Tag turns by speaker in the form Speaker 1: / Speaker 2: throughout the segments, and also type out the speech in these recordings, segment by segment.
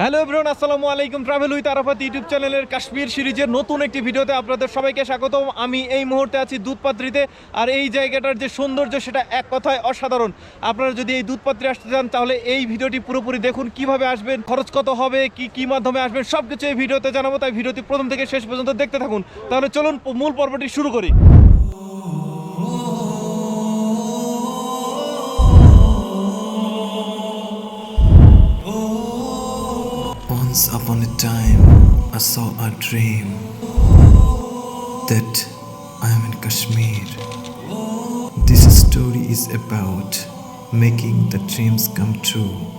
Speaker 1: Hello everyone, আসসালামু আলাইকুম travel with Arafat YouTube চ্যানেলের কাশ্মীর সিরিজের নতুন একটি ভিডিওতে আপনাদের সবাইকে স্বাগতম। আমি এই মুহূর্তে আছি দুধপাত্রিতে আর এই জায়গাটার যে সৌন্দর্য সেটা এক কথায় অসাধারণ। আপনারা যদি এই দুধপাত্রে আসতে চান, তাহলে এই ভিডিওটি পুরোপুরি দেখুন, কীভাবে আসবেন, খরচ কত হবে, কি কি মাধ্যমে আসবেন সব কিছু এই ভিডিওতে জানাব। তাই ভিডিওটি প্রথম থেকে শেষ পর্যন্ত দেখতে থাকুন। তাহলে চলুন, মূল পর্বটি শুরু করি।
Speaker 2: Once upon a time, I saw a dream that I am in Kashmir. This story is about making the dreams come true.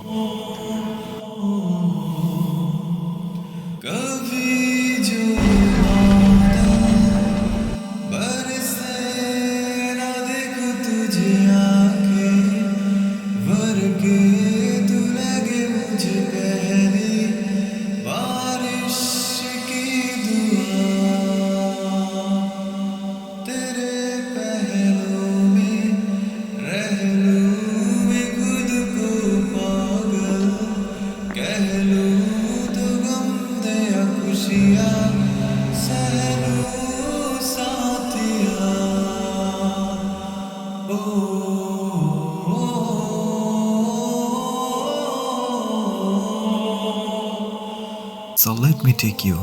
Speaker 2: Me take you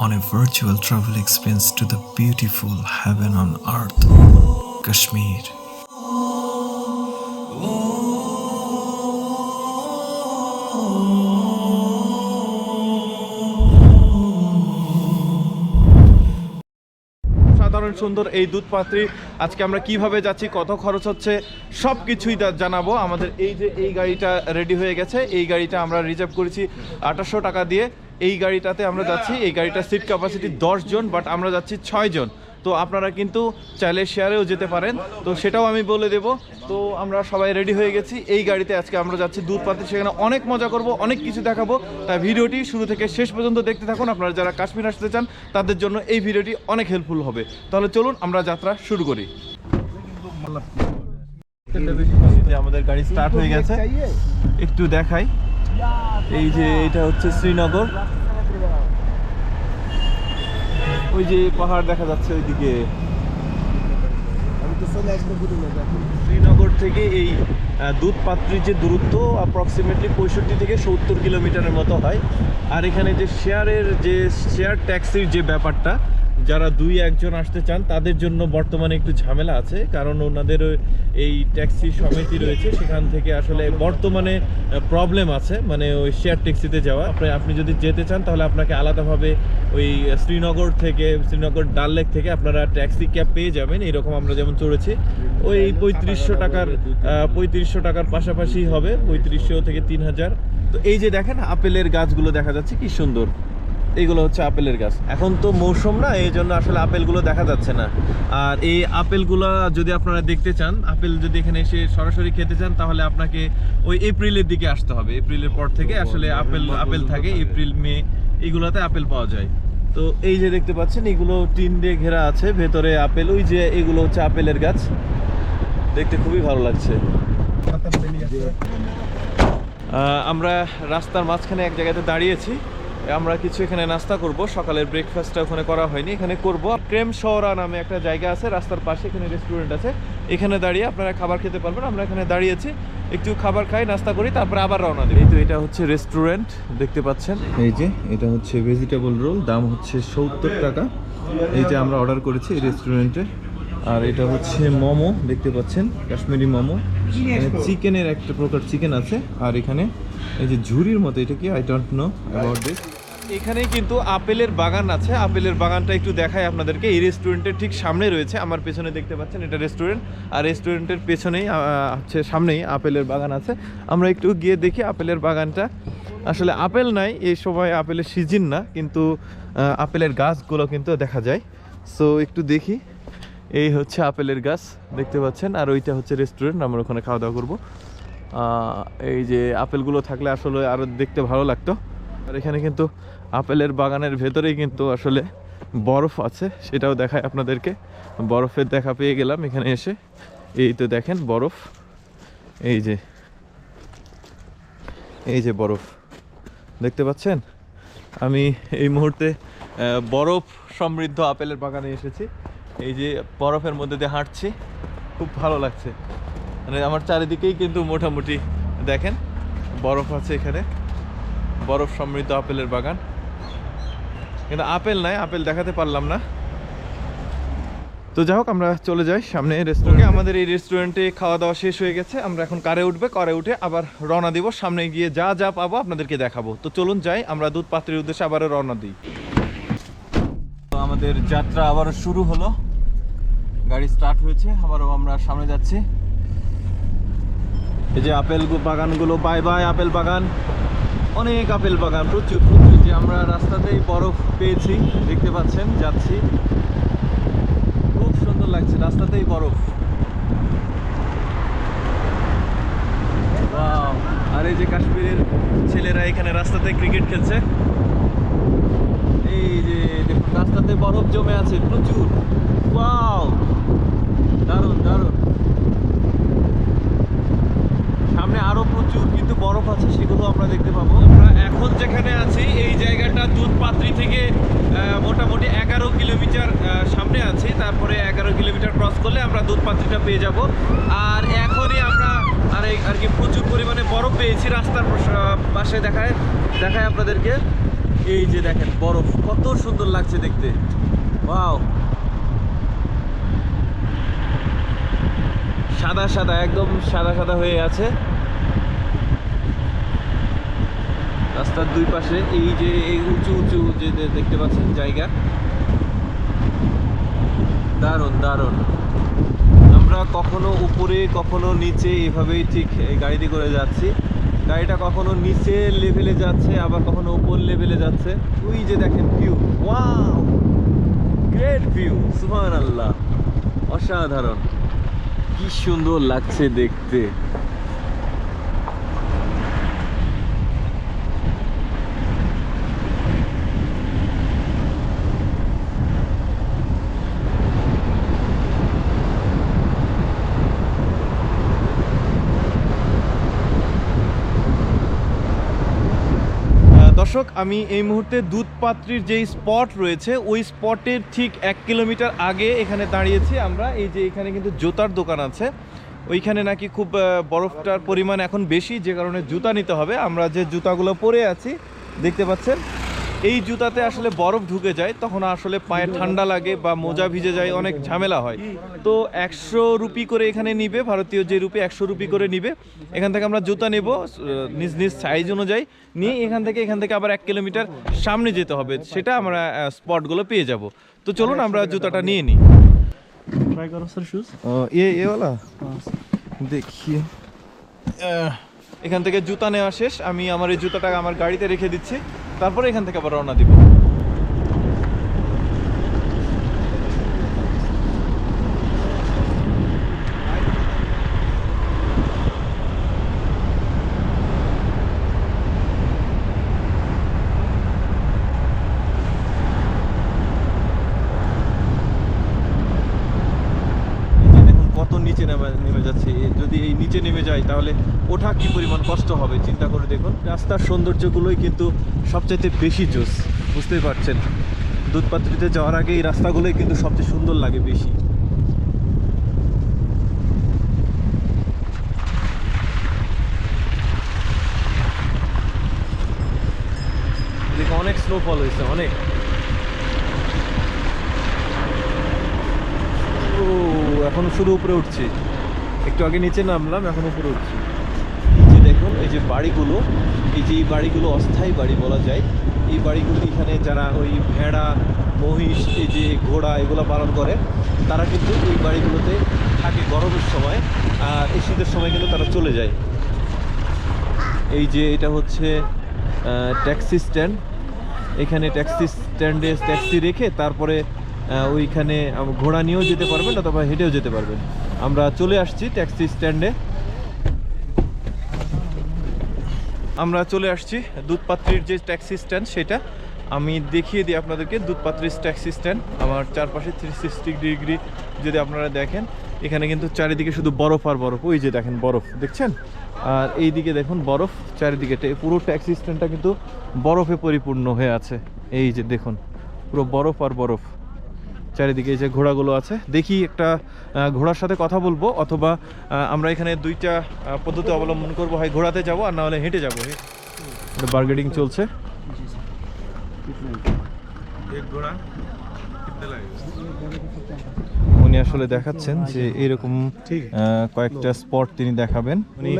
Speaker 2: on a virtual travel experience to the beautiful heaven on earth, Kashmir.
Speaker 1: সাধারণ সুন্দর এই দুধ পাত্রী আজকে আমরা কীভাবে যাচ্ছি কত খরচ হচ্ছে সব কিছুই জানাব আমাদের এই যে এই গাড়িটা রেডি হয়ে গেছে এই গাড়িটা আমরা রিজার্ভ করেছি আঠাশশো টাকা দিয়ে এই গাড়িটাতে আমরা যাচ্ছি, এই গাড়িটার সিট ক্যাপাসিটি জন বাট আমরা যাচ্ছি জন। তো আপনারা কিন্তু চাইলে শেয়ারেও যেতে পারেন। তো সেটাও আমি বলে দেব। তো আমরা সবাই রেডি হয়ে গেছি। এই গাড়িতে আজকে আমরা যাচ্ছি পাত্রে সেখানে অনেক মজা করব, অনেক কিছু দেখাবো। তাই ভিডিওটি শুরু থেকে শেষ পর্যন্ত দেখতে থাকুন। আপনারা যারা কাশ্মীর আসতে চান, তাদের জন্য এই ভিডিওটি অনেক হেল্পফুল হবে। তাহলে চলুন, আমরা যাত্রা শুরু করি। আমাদের গাড়ি স্টার্ট হয়ে গেছে। একটু দেখাই। এই যে এটা হচ্ছে শ্রীনগর। ওই যে পাহাড় দেখা যাচ্ছে ওইদিকে। শ্রীনগর থেকে এই আহ, দুধপাত্রির যে দূরত্ব অ্যাপ্রক্সিমেটলি পঁয়ষট্টি থেকে সত্তর কিলোমিটারের মতো হয়। আর এখানে যে শেয়ারের যে শেয়ার ট্যাক্সির যে ব্যাপারটা যারা দুই একজন আসতে চান, তাদের জন্য বর্তমানে একটু ঝামেলা আছে, কারণ ওনাদের এই ট্যাক্সি সমিতি রয়েছে, সেখান থেকে আসলে বর্তমানে প্রবলেম আছে মানে ওই শেয়ার ট্যাক্সিতে যাওয়া। আপনি আপনি যদি যেতে চান, তাহলে আপনাকে আলাদাভাবে ওই শ্রীনগর থেকে, শ্রীনগর ডাল লেক থেকে আপনারা ট্যাক্সি ক্যাব পেয়ে যাবেন। এরকম আমরা যেমন চড়েছি, ওই পঁয়ত্রিশশো টাকার পঁয়ত্রিশশো টাকার পাশাপাশি হবে, পঁয়ত্রিশশো থেকে তিন হাজার। তো এই যে দেখেন, আপেলের গাছগুলো দেখা যাচ্ছে, কি সুন্দর। এইগুলো হচ্ছে আপেলের গাছ। এখন তো মৌসুম না এই জন্য আসলে আপেলগুলো দেখা যাচ্ছে না। আর এই আপেলগুলো যদি আপনারা দেখতে চান আপেল যদি এখানে এসে সরাসরি খেতে চান তাহলে আপনাকে ওই এপ্রিলের দিকে আসতে হবে। এপ্রিলের পর থেকে আসলে আপেল আপেল থাকে এপ্রিল মে এইগুলোতে আপেল পাওয়া যায়। তো এই যে দেখতে পাচ্ছেন এগুলো টিন দিয়ে ঘেরা আছে ভেতরে আপেল ওই যে এগুলো হচ্ছে আপেলের গাছ। দেখতে খুবই ভালো লাগছে। আমরা রাস্তার মাঝখানে এক জায়গাতে দাঁড়িয়েছি। আমরা কিছু এখানে নাস্তা করব। সকালের ব্রেকফাস্টটা ওখানে করা হয়নি। এখানে করব। প্রেম শহরা নামে একটা জায়গা আছে, রাস্তার পাশে এখানে রেস্টুরেন্ট আছে। এখানে দাঁড়িয়ে আপনারা খাবার খেতে পারবেন। আমরা এখানে দাঁড়িয়েছি, একটু খাবার খাই, নাস্তা করি, তারপরে আবার রওনা দিই তো এটা হচ্ছে রেস্টুরেন্ট দেখতে পাচ্ছেন? এই যে, এটা হচ্ছে ভেজিটেবল রোল দাম হচ্ছে সত্তর টাকা। এই যে আমরা অর্ডার করেছি এই রেস্টুরেন্টে আর এটা হচ্ছে মোমো, দেখতে পাচ্ছেন? কাশ্মীরি মোমো। চিকেনের একটা প্রকার চিকেন আছে। আর এখানে এই যে ঝুড়ির মতো এটা কি? I don't know about this এখানেই কিন্তু আপেলের বাগান আছে। আপেলের বাগানটা একটু দেখাই আপনাদেরকে। এই রেস্টুরেন্টের ঠিক সামনে রয়েছে। আমার পেছনে দেখতে পাচ্ছেন এটা রেস্টুরেন্ট আর রেস্টুরেন্টের পেছনেই হচ্ছে সামনেই আপেলের বাগান আছে। আমরা একটু গিয়ে দেখি আপেলের বাগানটা। আসলে আপেল নাই এই সময় আপেলের সিজন না কিন্তু আপেলের গাছগুলো কিন্তু দেখা যায়। সো একটু দেখি। এই হচ্ছে আপেলের গাছ, দেখতে পাচ্ছেন। আর ওইটা হচ্ছে রেস্টুরেন্ট আমরা ওখানে খাওয়া দাওয়া করব। এই যে আপেলগুলো থাকলে আসলে আরও দেখতে ভালো লাগতো। আর এখানে কিন্তু আপেলের বাগানের ভেতরেই কিন্তু আসলে বরফ আছে, সেটাও দেখায় আপনাদেরকে। বরফের দেখা পেয়ে গেলাম এখানে এসে। এই তো দেখেন বরফ। এই যে এই যে বরফ। দেখতে পাচ্ছেন? আমি এই মুহূর্তে বরফ সমৃদ্ধ আপেলের বাগানে এসেছি। এই যে বরফের মধ্যে দিয়ে হাঁটছি, খুব ভালো লাগছে। মানে আমার চারিদিকেই কিন্তু মোটামুটি, দেখেন, বরফ আছে এখানে। বরফ সমৃদ্ধ আপেলের বাগান। কিন্তু আপেল নাই, আপেল দেখাতে পারলাম না। তো যাই হোক, আমরা চলে যাই সামনে রেস্টুরেন্টে আমাদের এই রেস্টুরেন্টে খাওয়া দাওয়া শেষ হয়ে গেছে। আমরা এখন কারে উঠবে? কারে উঠে আবার রওনা দিব। সামনে গিয়ে যা যা পাবো আপনাদেরকে দেখাবো। তো চলুন যাই, আমরা দুধ পাত্রের উদ্দেশ্যে আবারও রওনা দিই। তো আমাদের যাত্রা আবারও শুরু হলো। গাড়ি স্টার্ট হয়েছে, আবারও আমরা সামনে যাচ্ছি। এই যে আপেল বাগানগুলো বাই বাই আপেল বাগান। অনেক আপেল বাগান, প্রচুর প্রচুর। যে আমরা রাস্তাতেই বরফ পেয়েছি, দেখতে পাচ্ছেন, যাচ্ছি। খুব সুন্দর লাগছে, রাস্তাতেই বরফ! আর এই যে কাশ্মীরের ছেলেরা এখানে রাস্তাতে ক্রিকেট খেলছে। এই যে, দেখুন, রাস্তাতে বরফ জমে আছে, প্রচুর। ওয়াও দারুণ দারুণ। সামনে আরও প্রচুর কিন্তু বরফ আছে, সেগুলো আমরা দেখতে পাবো। আমরা এখন যেখানে আছি, এই জায়গাটা দুধপাত্রি থেকে মোটামুটি এগারো কিলোমিটার সামনে আছি। তারপরে এগারো কিলোমিটার ক্রস করলে আমরা দুধপাত্রিটা পেয়ে যাব। আর এখনই আমরা আর আর কি প্রচুর পরিমাণে বরফ পেয়েছি রাস্তার পাশে দেখায় দেখায় আপনাদেরকে। এই যে দেখেন, বরফ, কত সুন্দর লাগছে দেখতে। ওয়াও সাদা সাদা, একদম সাদা সাদা হয়ে আছে। রাস্তার দুই পাশে এই যে এই উঁচু উঁচু যে দেখতে পাচ্ছেন জায়গা। দারুণ দারুণ। আমরা কখনো উপরে, কখনো নিচে এভাবেই ঠিক গাড়িতে করে যাচ্ছি। গাড়িটা কখনো নিচে লেভেলে যাচ্ছে, আবার কখনো উপর লেভেলে যাচ্ছে। ওই যে দেখেন ভিউ ওয়াও গ্রেট ভিউ সুবহান আল্লাহ অসাধারণ। কি সুন্দর লাগছে দেখতে। দর্শক, আমি এই মুহূর্তে দুধপাত্রির যেই স্পট রয়েছে, ওই স্পটের ঠিক এক কিলোমিটার আগে এখানে দাঁড়িয়েছি আমরা। এই যে এখানে কিন্তু জুতার দোকান আছে। ওইখানে নাকি খুব বরফটার পরিমাণ এখন বেশি, যে কারণে জুতা নিতে হবে। আমরা যে জুতাগুলো পরে আছি, দেখতে পাচ্ছেন? এই জুতাতে আসলে বরফ ঢুকে যায় তখন আসলে পায়ে ঠান্ডা লাগে বা মোজা ভিজে যায় অনেক ঝামেলা হয় তো একশো রুপি করে এখানে নিবে ভারতীয় যে রুপি একশো রুপি করে নিবে এখান থেকে আমরা জুতা নেব আহ, নিজ নিজ সাইজ অনুযায়ী নিয়ে এখান থেকে এখান থেকে আবার এক কিলোমিটার সামনে যেতে হবে সেটা আমরা স্পটগুলো পেয়ে যাব তো চলুন আমরা জুতাটা নিয়ে নিই
Speaker 3: ट्राई करो सर शूज़
Speaker 1: এ এওয়ালা দেখি এখান থেকে জুতা নেওয়া শেষ। আমি আমার এই জুতাটা আমার গাড়িতে রেখে দিচ্ছি। তারপরে এখান থেকে আবার রওনা দিব এই যে দেখুন কত নিচে নেমে নেমে যাচ্ছে এ- যদি এই নিচে নেমে যায় তাহলে ওঠা কি পরিমাণ কষ্ট হবে চিন্তা করে দেখুন রাস্তার সৌন্দর্যগুলোই কিন্তু সবচাইতে বেশি জোস বুঝতেই পারছেন। দুধপাত্রিতে যাওয়ার আগে এই রাস্তাগুলোই কিন্তু সবচেয়ে সুন্দর লাগে বেশি। অনেক স্নোফল হয়েছে, অনেক। ও, এখন শুধু উপরে উঠছি। একটু আগে নিচে নামলাম, এখন উপরে উঠছি। এই যে বাড়িগুলো, এই যে বাড়িগুলো অস্থায়ী বাড়ি বলা যায়, এই বাড়িগুলো এখানে যারা ওই ভেড়া, মহিষ, এই যে ঘোড়া এগুলো পালন করে, তারা কিন্তু এই বাড়িগুলোতে থাকে গরমের সময় আর এই শীতের সময় কিন্তু তারা চলে যায়। এই যে এটা হচ্ছে ট্যাক্সি স্ট্যান্ড। এখানে ট্যাক্সি স্ট্যান্ডে ট্যাক্সি রেখে তারপরে ওইখানে ঘোড়া নিয়েও যেতে পারবেন অথবা হেঁটেও যেতে পারবেন। আমরা চলে আসছি ট্যাক্সি স্ট্যান্ডে। আমরা চলে আসছি দুধপাত্রির যে ট্যাক্সি স্ট্যান্ড, সেটা। আমি দেখিয়ে দিই আপনাদেরকে দুধপাত্রির ট্যাক্সি স্ট্যান্ড। আমার চারপাশে থ্রি সিক্সটি ডিগ্রি যদি আপনারা দেখেন, এখানে কিন্তু চারিদিকে শুধু বরফ আর বরফ। ওই যে দেখেন বরফ, দেখছেন? আর এই দিকে দেখুন বরফ, চারিদিকে পুরো ট্যাক্সি স্ট্যান্ডটা কিন্তু বরফে পরিপূর্ণ হয়ে আছে। এই যে দেখুন, পুরো বরফ আর বরফ। চারিদিকে যে ঘোড়াগুলো আছে দেখি একটা ঘোড়ার সাথে কথা বলব অথবা আমরা এখানে দুইটা পদ্ধতি অবলম্বন করব হয় ঘোড়াতে যাব আর না হলে হেঁটে যাব। বার্গেটিং চলছে। উনি আসলে দেখাচ্ছেন যে এরকম কয়েকটা স্পট তিনি দেখাবেন। উনি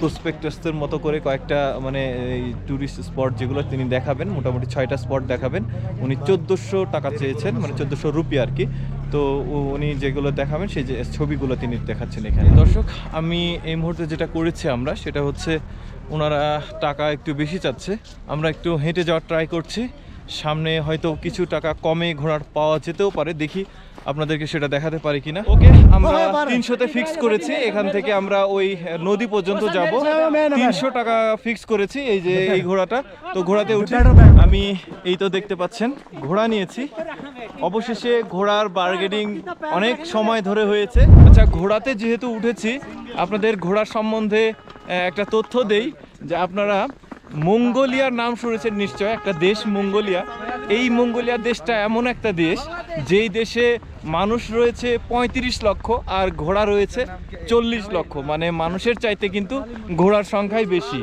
Speaker 1: প্রসপেক্টাসের মতো করে কয়েকটা মানে এই টুরিস্ট স্পট যেগুলো তিনি দেখাবেন মোটামুটি ছয়টা স্পট দেখাবেন। উনি চোদ্দোশো টাকা চেয়েছেন মানে চোদ্দোশো রুপি আর কি। তো উনি যেগুলো দেখাবেন সেই যে ছবিগুলো তিনি দেখাচ্ছেন এখানে। দর্শক আমি এই মুহূর্তে যেটা করেছি আমরা সেটা হচ্ছে ওনারা টাকা একটু বেশি চাচ্ছে। আমরা একটু হেঁটে যাওয়ার ট্রাই করছি। সামনে হয়তো কিছু টাকা কমে ঘোড়ার পাওয়া যেতেও পারে। দেখি আপনাদেরকে সেটা দেখাতে পারি কিনা? ওকে আমরা তিনশোতে ফিক্স করেছি এখান থেকে আমরা ওই নদী পর্যন্ত যাব। তিনশো টাকা ফিক্স করেছি এই যে এই ঘোড়াটা। তো ঘোড়াতে উঠে আমি এই তো দেখতে পাচ্ছেন ঘোড়া নিয়েছি। অবশেষে ঘোড়ার বার্গেনিং অনেক সময় ধরে হয়েছে। আচ্ছা ঘোড়াতে যেহেতু উঠেছি আপনাদের ঘোড়ার সম্বন্ধে একটা তথ্য দেই যে আপনারা মঙ্গোলিয়ার নাম শুনেছেন নিশ্চয় একটা দেশ মঙ্গোলিয়া। এই মঙ্গোলিয়া দেশটা এমন একটা দেশ যেই দেশে মানুষ রয়েছে পঁয়ত্রিশ লক্ষ আর ঘোড়া রয়েছে চল্লিশ লক্ষ। মানে মানুষের চাইতে কিন্তু ঘোড়ার সংখ্যাই বেশি।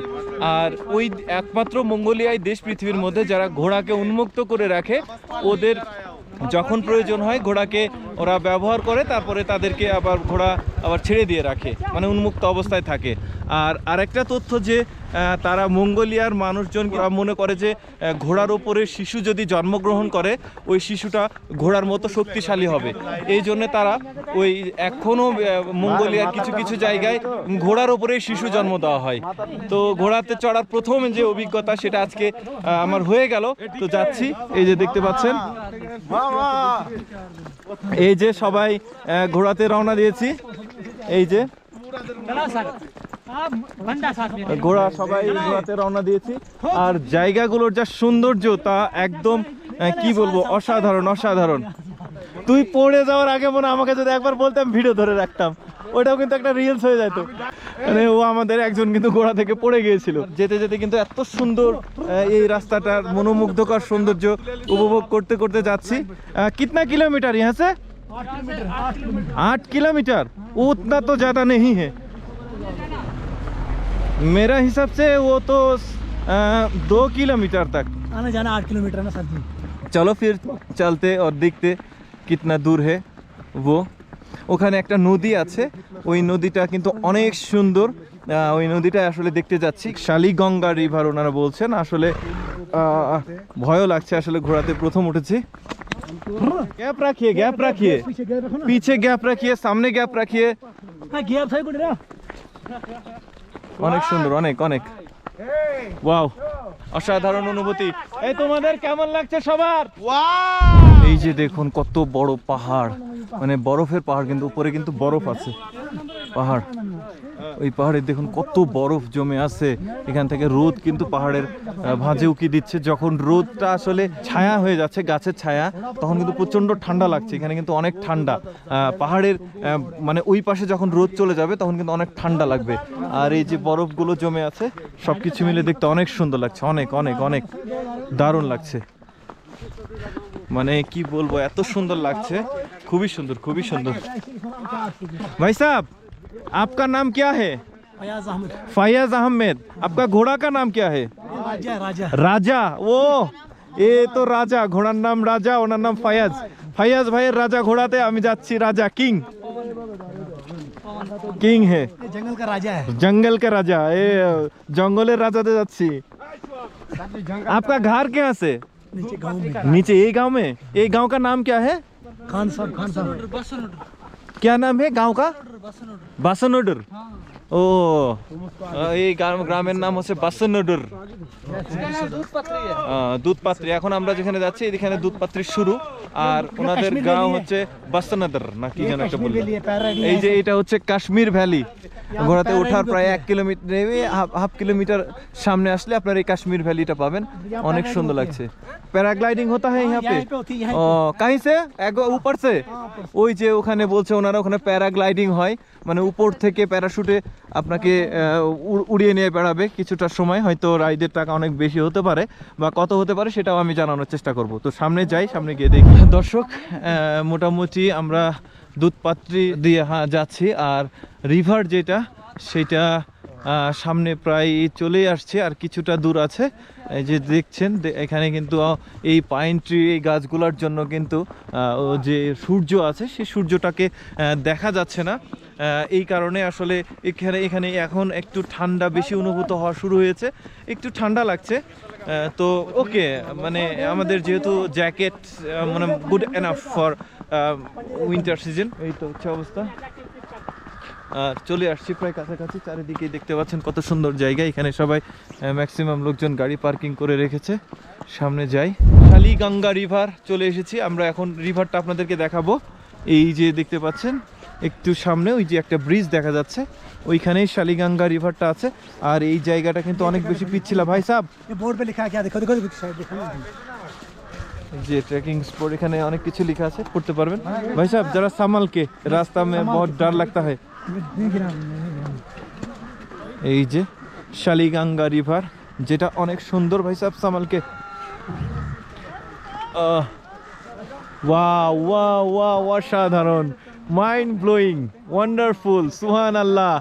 Speaker 1: আর ওই একমাত্র মঙ্গোলিয়ায় দেশ পৃথিবীর মধ্যে যারা ঘোড়াকে উন্মুক্ত করে রাখে ওদের যখন প্রয়োজন হয় ঘোড়াকে ওরা ব্যবহার করে তারপরে তাদেরকে আবার ঘোড়া আবার ছেড়ে দিয়ে রাখে মানে উন্মুক্ত অবস্থায় থাকে। আর আরেকটা তথ্য যে তারা মঙ্গোলিয়ার মানুষজন মনে করে যে ঘোড়ার ওপরে শিশু যদি জন্মগ্রহণ করে, ওই শিশুটা ঘোড়ার মতো শক্তিশালী হবে। এই জন্য তারা ওই এখনও মঙ্গোলিয়ার কিছু কিছু জায়গায় ঘোড়ার ওপরে শিশু জন্ম দেওয়া হয়। তো ঘোড়াতে চড়ার প্রথম যে অভিজ্ঞতা সেটা আজকে আমার হয়ে গেল। তো যাচ্ছি, এই যে দেখতে পাচ্ছেন। এই যে সবাই ঘোড়াতে রওনা দিয়েছি। এই যে ঘোড়া সবাই ঘোড়াতে রওনা দিয়েছি। আর জায়গাগুলোর যা সৌন্দর্য তা একদম কি বলব, অসাধারণ অসাধারণ। তুই পড়ে যাওয়ার আগে মনে আমাকে যদি একবার বলতাম, ভিডিও ধরে রাখতাম। ওটাও কিন্তু একটা রিলস হয়ে যেত মানে ও আমাদের একজন কিন্তু ঘোড়া থেকে পড়ে গিয়েছিল যেতে যেতে কিন্তু এত সুন্দর আহ, এই রাস্তাটার মনোমুগ্ধকর সৌন্দর্য উপভোগ করতে করতে যাচ্ছি আহ, কিতনা কিলোমিটার यहाँ से आठ किलोमीटर उतना तो ज़्यादा नहीं है मेरा हिसाब से वो तो अ, दो किलोमीटर तक
Speaker 3: आना जाना आठ किलोमीटर है ना सर जी
Speaker 1: চলো ফির চলতে আর দেখতে কিতনা দূর হে ও ওখানে একটা নদী আছে। ওই নদীটা কিন্তু অনেক সুন্দর। ওই নদীটা আসলে দেখতে যাচ্ছি। শালিগঙ্গা রিভার ওনারা বলছেন। আসলে ভয়ও লাগছে আসলে ঘোরাতে প্রথম উঠেছি। গ্যাপ রাখিয়ে গ্যাপ রাখিয়ে। পিছে গ্যাপ রাখিয়ে সামনে গ্যাপ রাখিয়ে। অনেক সুন্দর অনেক অনেক। ওয়াও অসাধারণ অনুভূতি। এই তোমাদের কেমন লাগছে সবার? এই যে দেখুন কত বড় পাহাড়। মানে বরফের পাহাড় কিন্তু উপরে কিন্তু বরফ আছে। পাহাড়। ওই পাহাড়ে দেখুন কত বরফ জমে আছে। এখান থেকে রোদ কিন্তু পাহাড়ের ভাঁজে উকি দিচ্ছে। যখন রোদটা আসলে ছায়া হয়ে যাচ্ছে, গাছের ছায়া, তখন কিন্তু প্রচণ্ড ঠান্ডা লাগছে। এখানে কিন্তু অনেক ঠান্ডা। পাহাড়ের মানে ওই পাশে যখন রোদ চলে যাবে, তখন কিন্তু অনেক ঠান্ডা লাগবে। আর এই যে বরফগুলো জমে আছে, সবকিছু মিলে দেখতে অনেক সুন্দর লাগছে। অনেক অনেক অনেক দারুণ লাগছে। মানে কি বলব, এত সুন্দর লাগছে। খুবই সুন্দর খুবই সুন্দর ভাই সাহেব आपका नाम क्या है
Speaker 3: फयाज अहमद
Speaker 1: फैयाज अहमेद आपका घोड़ा का नाम क्या है
Speaker 3: राजा राजा
Speaker 1: রাজা ও এ তো রাজা ঘোড়ার নাম রাজা ওনার নাম ফায়াজ ফায়াজ ভাইয়ের রাজা ঘোড়াতে আমি যাচ্ছি রাজা কিং কিং হে
Speaker 3: ये जंगल का राजा है
Speaker 1: জঙ্গল কে রাজা এ জঙ্গলের রাজাতে যাচ্ছি आपका घर कहाँ से
Speaker 3: नीचे गांव में
Speaker 1: नीचे यही गांव में ये गांव का नाम क्या है
Speaker 3: खान साहब खान साहब।
Speaker 1: क्या नाम है गाँव का? बासनोडर ও এই গ্রামের নাম হচ্ছে বাসনডুর দুধপাত্রি। এখন আমরা যেখানে যাচ্ছি এখানে পাত্রী শুরু। আর ওনাদের গাঁও হচ্ছে বাসনাদার না কি যেন একটা
Speaker 3: বলব
Speaker 1: এই যে এটা হচ্ছে কাশ্মীর ভ্যালি। ঘোড়াতে ওঠার প্রায় এক কিলোমিটার হাফ কিলোমিটার সামনে আসলে আপনার এই কাশ্মীর ভ্যালিটা পাবেন। অনেক সুন্দর লাগছে। প্যারাগ্লাইডিং
Speaker 3: হতা হয় ইহাপে
Speaker 1: ও কাহি এক
Speaker 3: উপর সে।
Speaker 1: ওই যে ওখানে বলছে ওনারা ওখানে প্যারাগ্লাইডিং হয়। মানে উপর থেকে প্যারাশুটে আপনাকে উড়- উড়িয়ে নিয়ে বেড়াবে কিছুটা সময়, হয়তো রাইডের টাকা অনেক বেশি হতে পারে বা কত হতে পারে সেটাও আমি জানানোর চেষ্টা করব। তো সামনে যাই, সামনে গিয়ে দেখি। দর্শক মোটামুটি আমরা দুধপাত্রি দিয়ে হ্যাঁ যাচ্ছি আর রিভার যেটা, সেটা সামনে প্রায় চলেই আসছে আর কিছুটা দূর আছে। এই যে দেখছেন এখানে কিন্তু এই পাইন ট্রি, এই গাছগুলোর জন্য কিন্তু ও যে সূর্য আছে সেই সূর্যটাকে দেখা যাচ্ছে না। এই কারণে আসলে এখানে এখানে এখন একটু ঠান্ডা বেশি অনুভূত হওয়া শুরু হয়েছে। একটু ঠান্ডা লাগছে। তো ওকে মানে আমাদের যেহেতু জ্যাকেট মানে good enough for winter season এই তো হচ্ছে অবস্থা। আর চলে আসছি প্রায় কাছাকাছি চারিদিকে দেখতে পাচ্ছেন কত সুন্দর জায়গা। এখানে সবাই ম্যাক্সিমাম লোকজন গাড়ি পার্কিং করে রেখেছে। সামনে যাই। শালিগঙ্গা রিভার চলে এসেছি। আমরা এখন রিভারটা আপনাদেরকে দেখাবো। এই যে দেখতে পাচ্ছেন একটু সামনে ওই যে একটা ব্রিজ দেখা যাচ্ছে। ওইখানেই শালিগঙ্গা রিভারটা আছে। আর এই জায়গাটা কিন্তু অনেক বেশি পিচ্ছিল। ভাই সাহেব যে ট্রেকিং স্পট এখানে অনেক কিছু লেখা আছে পড়তে পারবেন। ভাই সাহেব যারা সামালকে রাস্তা মে
Speaker 3: বহুত ডার লাগতা হয়।
Speaker 1: এই যে শালিগঙ্গা রিভার যেটা অনেক সুন্দর ভাই সাহেব সামালকে। ওয়া ওয়া ওয়া অসাধারণ। মাইন্ড ব্লোয়িং ওয়ান্ডারফুল সুহান আল্লাহ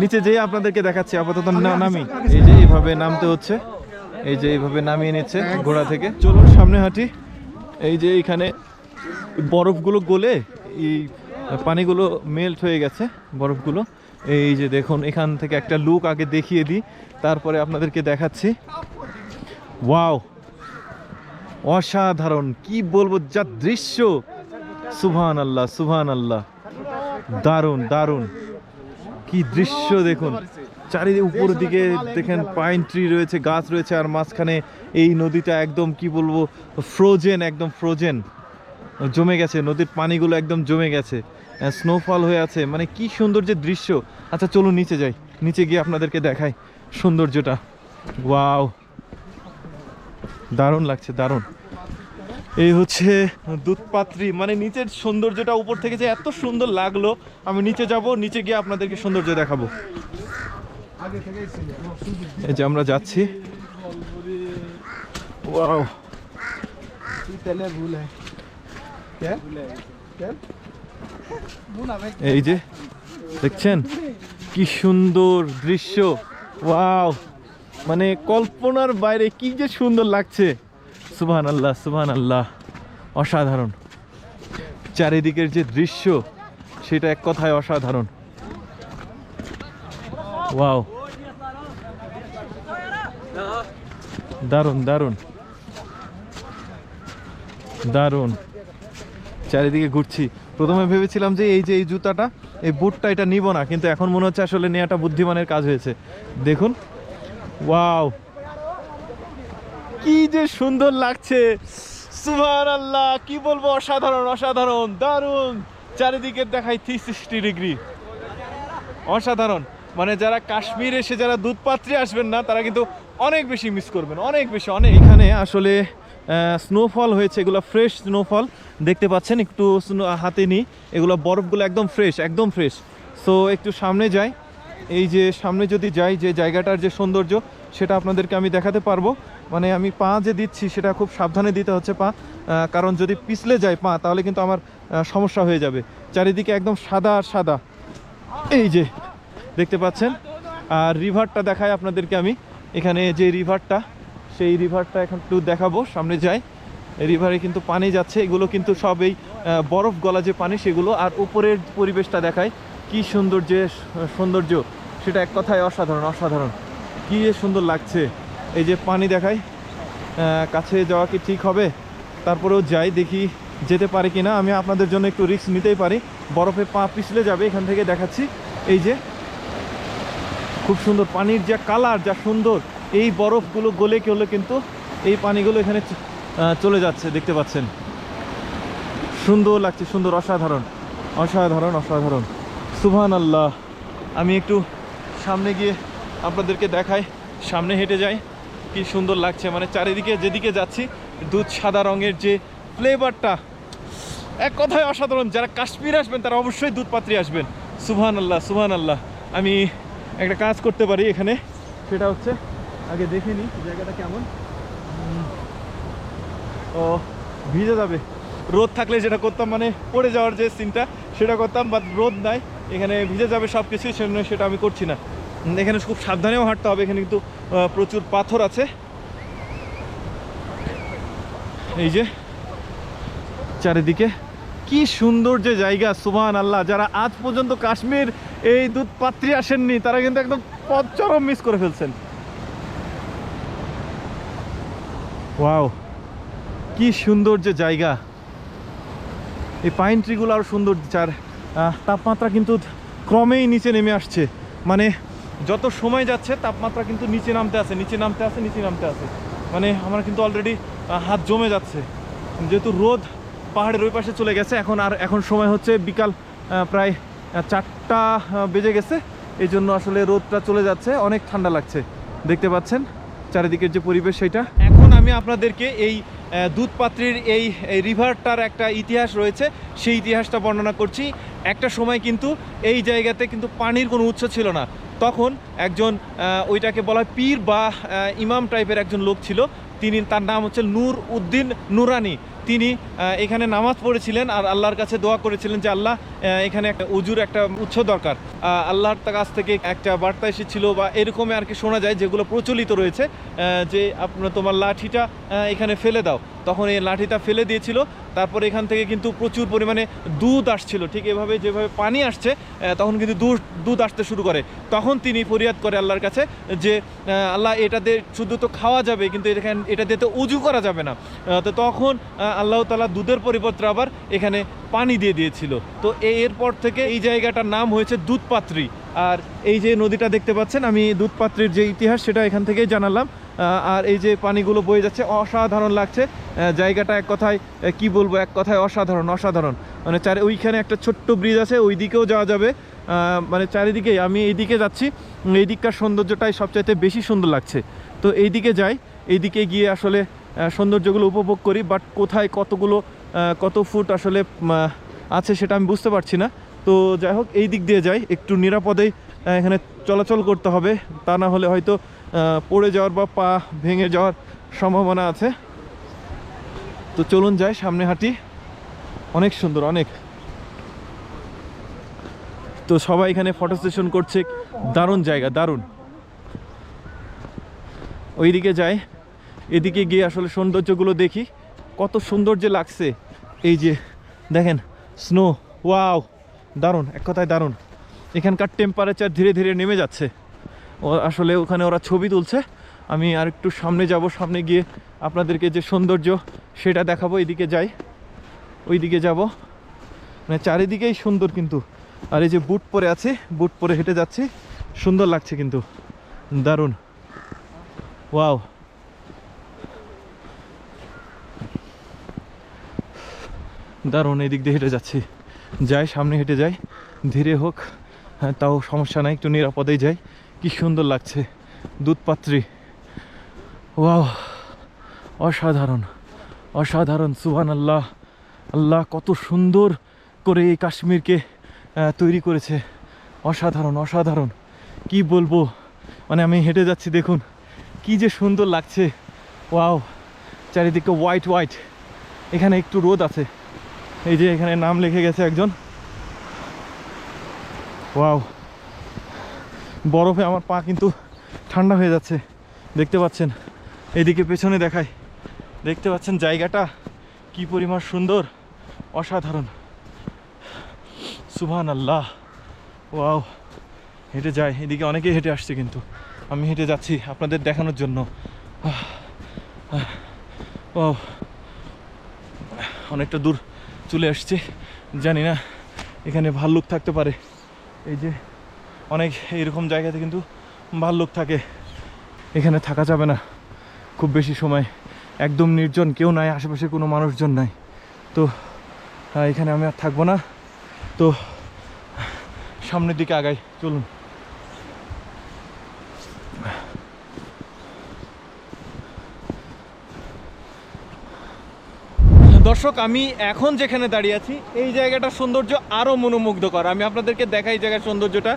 Speaker 1: নিচে যেয়ে আপনাদেরকে দেখাচ্ছি আপাতত নামি। এই যে এইভাবে নামতে হচ্ছে। এই যে এইভাবে নামিয়ে নিচ্ছে ঘোড়া থেকে। চলুন সামনে হাঁটি। এই যে এইখানে বরফগুলো গলে এই পানিগুলো মেল্ট হয়ে গেছে বরফগুলো। এই যে দেখুন এখান থেকে একটা লুক আগে দেখিয়ে দিই। তারপরে আপনাদেরকে দেখাচ্ছি। ওয়াও অসাধারণ কি বলব যা দৃশ্য! সুবহান আল্লাহ সুবহান আল্লাহ দারুণ দারুণ। কি দৃশ্য দেখুন। চারিদিকে উপর দিকে দেখেন পাইন ট্রি রয়েছে, গাছ রয়েছে, আর মাঝখানে এই নদীটা একদম, কি বলব ফ্রোজেন একদম ফ্রোজেন জমে গেছে, নদীর পানিগুলো একদম জমে গেছে। স্নোফল হয়ে আছে। মানে কি সুন্দর যে দৃশ্য। আচ্ছা চলুন নিচে যাই। নিচে গিয়ে আপনাদেরকে দেখাই সৌন্দর্যটা। ওয়াও। দারুণ লাগছে, দারুণ। এই হচ্ছে দুধপাত্রি। মানে নিচের সৌন্দর্যটা উপর থেকে যে এত সুন্দর লাগল, আমি নিচে যাব, নিচে গিয়ে আপনাদেরকে সৌন্দর্য দেখাবো। এই যে আমরা যাচ্ছি। এই যে, দেখছেন? কি সুন্দর দৃশ্য। ওয়াও। মানে কল্পনার বাইরে কি যে সুন্দর লাগছে। সুবহান আল্লাহ সুবহান আল্লাহ অসাধারণ। চারিদিকের যে দৃশ্য, সেটা এক কথায় অসাধারণ। ওয়াও। দারুণ দারুণ। দারুণ। চারিদিকে ঘুরছি। প্রথমে ভেবেছিলাম যে এই যে এই জুতাটা, এই বুটটা এটা নিব না, কিন্তু এখন মনে হচ্ছে আসলে নেওয়াটা বুদ্ধিমানের কাজ হয়েছে। দেখুন। ওয়াও। কি যে সুন্দর লাগছে। সুভার আল্লাহ কি বলব? অসাধারণ অসাধারণ, দারুণ। চারিদিকে দেখাই থ্রি সিক্সটি ডিগ্রি অসাধারণ। মানে যারা কাশ্মীর এসে যারা দুধপাত্রে আসবেন না, তারা কিন্তু অনেক বেশি মিস করবেন, অনেক বেশি। অনেক এখানে আসলে স্নোফল হয়েছে, এগুলো ফ্রেশ স্নোফল দেখতে পাচ্ছেন, একটু হাতে নিই। এগুলো বরফগুলো একদম ফ্রেশ একদম ফ্রেশ সো একটু সামনে যাই। এই যে সামনে যদি যাই, যে জায়গাটার যে সৌন্দর্য, সেটা আপনাদেরকে আমি দেখাতে পারব। মানে আমি পা যে দিচ্ছি সেটা খুব সাবধানে দিতে হচ্ছে পা কারণ যদি পিছলে যায় পা, তাহলে কিন্তু আমার সমস্যা হয়ে যাবে। চারিদিকে একদম সাদা আর সাদা। এই যে, দেখতে পাচ্ছেন? আর রিভারটা দেখায় আপনাদেরকে আমি। এখানে যে রিভারটা, সেই রিভারটা এখন একটু দেখাবো, সামনে যাই। রিভারে কিন্তু পানি যাচ্ছে, এগুলো কিন্তু সব এই বরফ গলা যে পানি, সেগুলো আর উপরের পরিবেশটা দেখায় কি সুন্দর যে সৌন্দর্য, সেটা এক কথায় অসাধারণ অসাধারণ। কি সুন্দর লাগছে। এই যে পানি দেখাই কাছে যাওয়া কি ঠিক হবে? তারপরেও যাই, দেখি যেতে পারি কিনা। আমি আপনাদের জন্য একটু রিস্ক নিতেই পারি। বরফে পা পিছলে যাবে, এখান থেকে দেখাচ্ছি। এই যে, খুব সুন্দর পানির যা কালার যা সুন্দর, এই বরফগুলো গলে গেলে কিন্তু এই পানিগুলো এখানে চলে যাচ্ছে, দেখতে পাচ্ছেন। সুন্দর লাগছে, সুন্দর, অসাধারণ। অসাধারণ অসাধারণ। সুবহান আল্লাহ আমি একটু সামনে গিয়ে আপনাদেরকে দেখাই, সামনে হেঁটে যাই। কি সুন্দর লাগছে। মানে চারিদিকে যেদিকে যাচ্ছি, দুধ সাদা রঙের যে ফ্লেভারটা এক কথায় অসাধারণ। যারা কাশ্মীর আসবেন, তারা অবশ্যই দুধ পাত্রী আসবেন। সুবহান আল্লাহ সুবহান আল্লাহ আমি একটা কাজ করতে পারি এখানে। সেটা হচ্ছে, আগে দেখে নিই জায়গাটা কেমন। ও, ভিজে যাবে। রোদ থাকলে যেটা করতাম মানে পড়ে যাওয়ার যে সিনটা সেটা করতাম বাট রোদ নাই। এখানে ভিজে যাবে সব কিছুই সেটা আমি করছি না। এখানে খুব সাবধানেও হাঁটতে হবে, এখানে কিন্তু প্রচুর পাথর আছে। এই যে, চারিদিকে কি সুন্দর যে জায়গা সুবহান আল্লাহ যারা আজ পর্যন্ত কাশ্মীর এই দুধ পাত্রী আসেননি, তারা কিন্তু একদম পথ চরম মিস করে ফেলছেন। ওয়াও কি সুন্দর যে জায়গা। এই পাইন ট্রিগুলো আরও সুন্দর, যার তাপমাত্রা কিন্তু ক্রমেই নিচে নেমে আসছে। মানে যত সময় যাচ্ছে, তাপমাত্রা কিন্তু নিচে নামতে আছে, নিচে নামতে আছে, নিচে নামতে আছে। মানে আমার কিন্তু অলরেডি হাত জমে যাচ্ছে। যেহেতু রোদ পাহাড়ের ওই পাশে চলে গেছে, এখন আর এখন সময় হচ্ছে বিকাল প্রায় চারটা বেজে গেছে। এই জন্য আসলে রোদটা চলে যাচ্ছে, অনেক ঠান্ডা লাগছে। দেখতে পাচ্ছেন, চারিদিকের যে পরিবেশ সেটা। এখন আমি আপনাদেরকে এই দুধপাত্রির এই রিভারটার একটা ইতিহাস রয়েছে। সেই ইতিহাসটা বর্ণনা করছি। একটা সময় কিন্তু এই জায়গাতে কিন্তু পানির কোনো উৎস ছিল না। তখন একজন ওইটাকে বলা হয় পীর বা ইমাম টাইপের একজন লোক ছিল। তিনি, তার নাম হচ্ছে নূর উদ্দিন নুরানি। তিনি এখানে নামাজ পড়েছিলেন আর আল্লাহর কাছে দোয়া করেছিলেন যে আল্লাহ এখানে একটা উজুর একটা উৎস দরকার। আল্লাহর কাছ থেকে একটা বার্তা এসেছিল বা এরকমই আর কি শোনা যায় যেগুলো প্রচলিত রয়েছে যে আপনার তোমার লাঠিটা এখানে ফেলে দাও। তখন এই লাঠিটা ফেলে দিয়েছিল। তারপরে এখান থেকে কিন্তু প্রচুর পরিমাণে দুধ আসছিল। ঠিক এভাবে যেভাবে পানি আসছে তখন কিন্তু দুধ দুধ আসতে শুরু করে। তখন তিনি ফরিয়াদ করে আল্লাহর কাছে যে আল্লাহ এটা দিয়ে শুধু তো খাওয়া যাবে, কিন্তু এখানে, এটা দিয়ে তো উজু করা যাবে না। তো তখন আল্লাহ তালা দুধের পরিবর্তে আবার এখানে পানি দিয়ে দিয়েছিল। তো এরপর থেকে এই জায়গাটার নাম হয়েছে দুধপাত্রী। আর এই যে নদীটা দেখতে পাচ্ছেন, আমি দুধপাত্রীর যে ইতিহাস সেটা এখান থেকেই জানালাম। আর এই যে পানিগুলো বয়ে যাচ্ছে, অসাধারণ লাগছে। জায়গাটা এক কথায় কি বলব, এক কথায় অসাধারণ অসাধারণ। মানে চারি, ওইখানে একটা ছোট্ট ব্রিজ আছে ওই দিকেও যাওয়া যাবে। মানে চারিদিকেই আমি এইদিকে যাচ্ছি এই দিককার সৌন্দর্যটাই সবচাইতে বেশি সুন্দর লাগছে। তো এইদিকে যাই, এইদিকে গিয়ে আসলে সৌন্দর্যগুলো উপভোগ করি বাট কোথায় কতগুলো কত ফুট আসলে আছে সেটা আমি বুঝতে পারছি না। তো যাই হোক এই দিক দিয়ে যাই, একটু নিরাপদেই এখানে চলাচল করতে হবে। তা না হলে হয়তো পড়ে যাওয়ার বা পা ভেঙে যাওয়ার সম্ভাবনা আছে। তো চলুন যাই সামনে হাঁটি। অনেক সুন্দর, অনেক। তো সবাই এখানে ফটো সেশন করছে। দারুণ জায়গা, দারুণ। ওইদিকে যাই। এদিকে গিয়ে আসলে সৌন্দর্যগুলো দেখি। কত সুন্দর যে লাগছে। এই যে, দেখেন স্নো ওয়াও দারুণ, এক কথায় দারুণ। এখানকার টেম্পারেচার ধীরে ধীরে নেমে যাচ্ছে। ও আসলে ওখানে ওরা ছবি তুলছে। আমি আর একটু সামনে যাব, সামনে গিয়ে আপনাদেরকে যে সৌন্দর্য সেটা দেখাবো, এদিকে যাই, ওইদিকে যাব। মানে চারিদিকেই সুন্দর কিন্তু। আর এই যে বুট পরে আছে বুট পরে হেঁটে যাচ্ছি, সুন্দর লাগছে কিন্তু। দারুণ। ওয়াও দারুণ এই দিক দিয়ে হেঁটে যাচ্ছি। যাই, সামনে হেঁটে যাই। ধীরে হোক। তাও সমস্যা নাই, একটু নিরাপদেই যাই। কি সুন্দর লাগছে, দুধপাত্রী। ওয়াও, অসাধারণ অসাধারণ সুহান আল্লাহ আল্লাহ কত সুন্দর করে এই কাশ্মীরকে তৈরি করেছে। অসাধারণ অসাধারণ। কি বলব মানে আমি হেঁটে যাচ্ছি, দেখুন। কি যে সুন্দর লাগছে। ওয়াও, চারিদিকে হোয়াইট হোয়াইট এখানে একটু রোদ আছে। এই যে এখানে নাম লিখে গেছে একজন। ওয়াও বরফে আমার পা কিন্তু ঠান্ডা হয়ে যাচ্ছে। দেখতে পাচ্ছেন? এদিকে পেছনে দেখায় দেখতে পাচ্ছেন জায়গাটা কি পরিমাণ সুন্দর। অসাধারণ। সুবহান আল্লাহ ওয়াও হেঁটে যায় এদিকে অনেকেই হেঁটে আসছে কিন্তু। আমি হেঁটে যাচ্ছি আপনাদের দেখানোর জন্য। ও অনেকটা দূর চলে আসছে। জানি না এখানে ভাল্লুক থাকতে পারে। এই যে অনেক এরকম জায়গাতে কিন্তু ভাল্লুক থাকে। এখানে থাকা যাবে না। খুব বেশি সময় একদম নির্জন, কেউ নাই, আশেপাশে কোনো মানুষজন নাই। তো এখানে আমি আর থাকব না। তো, সামনের দিকে আগাই, চলুন। দর্শক, আমি এখন যেখানে দাঁড়িয়ে আছি, এই জায়গাটার সৌন্দর্য আরও মনোমুগ্ধকর। আমি আপনাদেরকে দেখাই জায়গার সৌন্দর্যটা।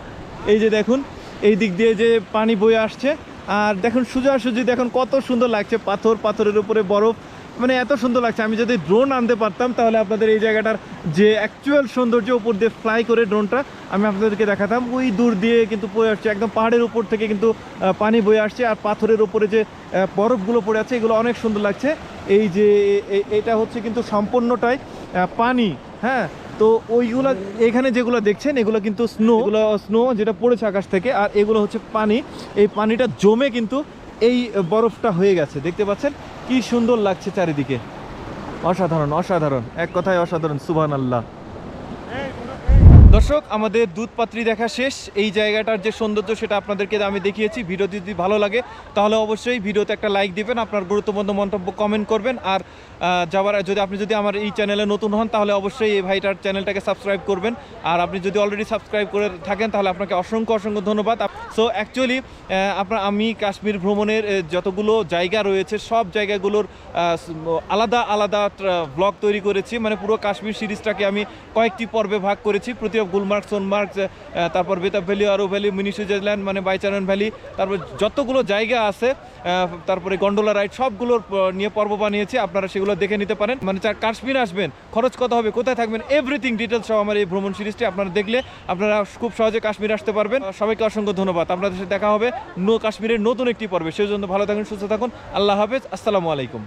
Speaker 1: এই যে দেখুন, এই দিক দিয়ে যে পানি বয়ে আসছে। আর দেখুন, সোজাসুজি দেখুন, কত সুন্দর লাগছে। পাথর, পাথরের উপরে বরফ। মানে এত সুন্দর লাগছে। আমি যদি ড্রোন আনতে পারতাম, তাহলে আপনাদের এই জায়গাটার যে অ্যাকচুয়াল সৌন্দর্য উপর দিয়ে ফ্লাই করে ড্রোনটা আমি আপনাদেরকে দেখাতাম। ওই দূর দিয়ে কিন্তু পড়ে আসছে, একদম পাহাড়ের উপর থেকে কিন্তু পানি বয়ে আসছে আর পাথরের উপরে যে বরফগুলো পড়ে আছে, এগুলো অনেক সুন্দর লাগছে। এই যে এটা হচ্ছে কিন্তু সম্পূর্ণটাই পানি হ্যাঁ? তো ওইগুলো, এখানে যেগুলো দেখছেন, এগুলো কিন্তু স্নো এগুলো স্নো যেটা পড়েছে আকাশ থেকে, আর এগুলো হচ্ছে পানি। এই পানিটা জমে কিন্তু এই বরফটা হয়ে গেছে, দেখতে পাচ্ছেন? কি সুন্দর লাগছে চারিদিকে। অসাধারণ অসাধারণ। এক কথায় অসাধারণ সুবান আল্লাহ দর্শক, আমাদের দুধ পাত্রী দেখা শেষ। এই জায়গাটার যে সৌন্দর্য, সেটা আপনাদেরকে আমি দেখিয়েছি। ভিডিও যদি ভালো লাগে, তাহলে অবশ্যই ভিডিওতে একটা লাইক দিবেন, আপনার গুরুত্বপূর্ণ মন্তব্য কমেন্ট করবেন। আর যাওয়ার যদি আপনি যদি আমার এই চ্যানেলে নতুন হন, তাহলে অবশ্যই এই ভাইটার চ্যানেলটাকে সাবস্ক্রাইব করবেন। আর আপনি যদি অলরেডি সাবস্ক্রাইব করে থাকেন, তাহলে আপনাকে অসংখ্য অসংখ্য ধন্যবাদ। সো অ্যাকচুয়ালি আপনার আমি কাশ্মীর ভ্রমণের যতগুলো জায়গা রয়েছে, সব জায়গাগুলোর আলাদা আলাদা ব্লগ তৈরি করেছি। মানে পুরো কাশ্মীর সিরিজটাকে আমি কয়েকটি পর্বে ভাগ করেছি। প্রতি গুলমার্গ সোনমার্গ তারপর বেতাব ভ্যালি আরও ভ্যালি মিনি সুইজারল্যান্ড মানে বাইচারন ভ্যালি তারপর যতগুলো জায়গা আছে তারপরে গন্ডোলা রাইড সবগুলোর নিয়ে পর্ব বানিয়েছি, আপনারা সেগুলো দেখে নিতে পারেন। মানে যার কাশ্মীর আসবেন, খরচ কত হবে, কোথায় থাকবেন এভরিথিং ডিটেলস সহ আমার এই ভ্রমণ সিরিজটি আপনারা দেখলে আপনারা খুব সহজে কাশ্মীর আসতে পারবেন। সবাইকে অসংখ্য ধন্যবাদ, আপনাদের সাথে দেখা হবে নো কাশ্মীরের নতুন একটি পর্বে। সেই জন্য ভালো থাকুন, সুস্থ থাকুন, আল্লাহ হাফেজ, আসসালামু আলাইকুম।